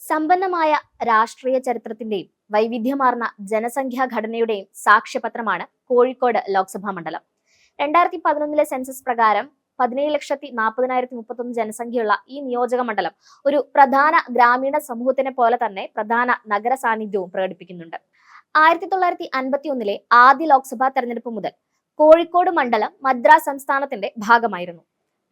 സമ്പന്നമായ രാഷ്ട്രീയ ചരിത്രത്തിന്റെയും വൈവിധ്യമാർന്ന ജനസംഖ്യാ ഘടനയുടെയും സാക്ഷ്യപത്രമാണ് കോഴിക്കോട് ലോക്സഭാ മണ്ഡലം. രണ്ടായിരത്തി പതിനൊന്നിലെ സെൻസസ് പ്രകാരം പതിനേഴ് ലക്ഷത്തി നാൽപ്പതിനായിരത്തി മുപ്പത്തൊന്ന് ജനസംഖ്യയുള്ള ഈ നിയോജക മണ്ഡലം ഒരു പ്രധാന ഗ്രാമീണ സമൂഹത്തിനെ പോലെ തന്നെ പ്രധാന നഗര സാന്നിധ്യവും പ്രകടിപ്പിക്കുന്നുണ്ട്. ആയിരത്തി തൊള്ളായിരത്തി അൻപത്തി ഒന്നിലെ ആദ്യ ലോക്സഭാ തെരഞ്ഞെടുപ്പ് മുതൽ കോഴിക്കോട് മണ്ഡലം മദ്രാസ് സംസ്ഥാനത്തിന്റെ ഭാഗമായിരുന്നു.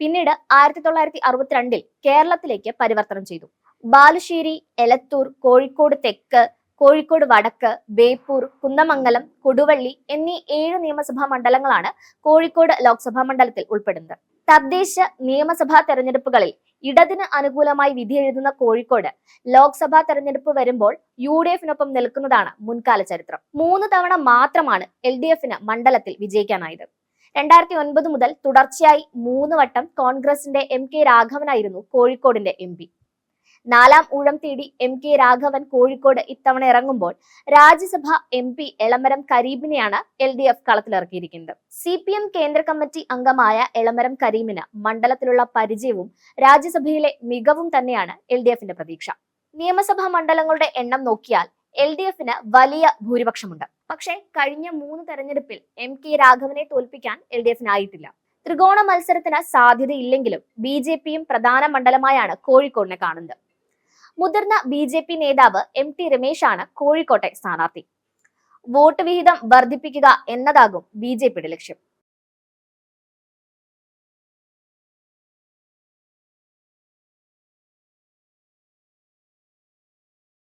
പിന്നീട് ആയിരത്തി തൊള്ളായിരത്തി അറുപത്തിരണ്ടിൽ കേരളത്തിലേക്ക് പരിവർത്തനം ചെയ്തു. ബാലുശ്ശേരി എലത്തൂർ കോഴിക്കോട് തെക്ക് കോഴിക്കോട് വടക്ക് ബേപ്പൂർ കുന്നമംഗലം കൊടുവള്ളി എന്നീ ഏഴ് നിയമസഭാ മണ്ഡലങ്ങളാണ് കോഴിക്കോട് ലോക്സഭാ മണ്ഡലത്തിൽ ഉൾപ്പെടുന്നത്. തദ്ദേശ നിയമസഭാ തെരഞ്ഞെടുപ്പുകളിൽ ഇടതിന് അനുകൂലമായി വിധി എഴുതുന്ന കോഴിക്കോട് ലോക്സഭാ തെരഞ്ഞെടുപ്പ് വരുമ്പോൾ യു ഡി എഫിനൊപ്പം നിൽക്കുന്നതാണ് മുൻകാല ചരിത്രം. മൂന്ന് തവണ മാത്രമാണ് എൽ ഡി എഫിന് മണ്ഡലത്തിൽ വിജയിക്കാനായത്. രണ്ടായിരത്തി ഒൻപത് മുതൽ തുടർച്ചയായി മൂന്ന് വട്ടം കോൺഗ്രസിന്റെ എം കെ രാഘവനായിരുന്നു കോഴിക്കോടിന്റെ എം നാലാം ഊഴം തേടി എം കെ രാഘവൻ കോഴിക്കോട് ഇത്തവണ ഇറങ്ങുമ്പോൾ രാജ്യസഭ എം പി എളമരം കരീബിനെയാണ് എൽ ഡി എഫ് കളത്തിലിറക്കിയിരിക്കുന്നത്. സി പി എം കേന്ദ്ര കമ്മിറ്റി അംഗമായ എളമരം കരീമിന് മണ്ഡലത്തിലുള്ള പരിചയവും രാജ്യസഭയിലെ മികവും തന്നെയാണ് എൽ ഡി എഫിന്റെ പ്രതീക്ഷ. നിയമസഭാ മണ്ഡലങ്ങളുടെ എണ്ണം നോക്കിയാൽ എൽ ഡി എഫിന് വലിയ ഭൂരിപക്ഷമുണ്ട്. പക്ഷേ കഴിഞ്ഞ മൂന്ന് തെരഞ്ഞെടുപ്പിൽ എം കെ രാഘവനെ തോൽപ്പിക്കാൻ എൽ ഡി എഫിനായിട്ടില്ല. ത്രികോണ മത്സരത്തിന് സാധ്യതയില്ലെങ്കിലും ബി ജെ പിയും പ്രധാന മണ്ഡലമായാണ് കോഴിക്കോടിനെ കാണുന്നത്. മുതിർന്ന ബി ജെ പി നേതാവ് എം ടി രമേശാണ് കോഴിക്കോട്ടെ സ്ഥാനാർത്ഥി. വോട്ട് വിഹിതം വർദ്ധിപ്പിക്കുക എന്നതാകും ബി ജെ പിയുടെ ലക്ഷ്യം.